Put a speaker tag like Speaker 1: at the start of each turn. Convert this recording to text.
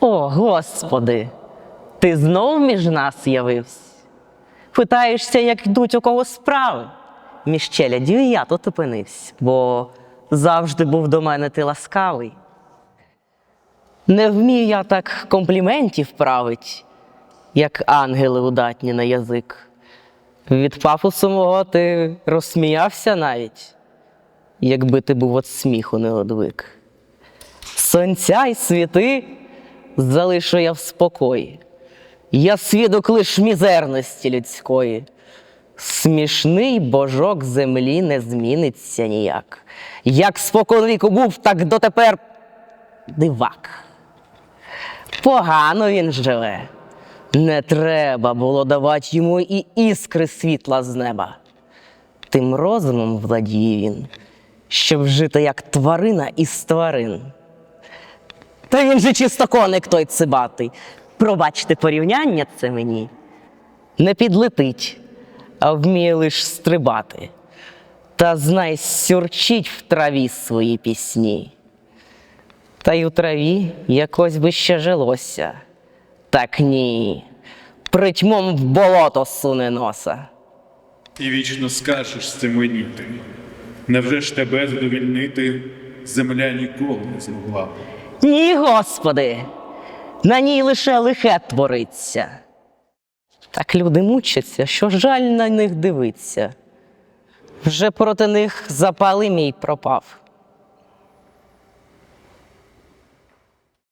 Speaker 1: О, Господи, ти знов між нас явився? Питаєшся, як йдуть у кого справи? Між челядю і я тут опинився, бо завжди був до мене ти ласкавий. Не вмію я так компліментів править, як ангели удатні на язик. Від пафосу мого ти розсміявся навіть, якби ти був от сміху не одвик. Сонця й світи залишу я в спокої. Я свідок лиш мізерності людської. Смішний божок землі не зміниться ніяк. Як споконвіку був, так дотепер дивак. Погано він живе. Не треба було давати йому і іскри світла з неба. Тим розумом владіє він, щоб жити як тварина із тварин. Та він же чистоконик той цибатий. Пробачте порівняння це мені. Не підлетить, а вміє лиш стрибати. Та знай, сюрчить в траві свої пісні. Та й у траві якось би ще жилося. Так ні, притьмом в болото суне носа.
Speaker 2: І вічно скажеш це мені ти. Невже ж тебе задовільнити земля ніколи не змогла?
Speaker 1: Ні, Господи, на ній лише лихе твориться. Так люди мучаться, що жаль на них дивиться. Вже проти них запали мій пропав.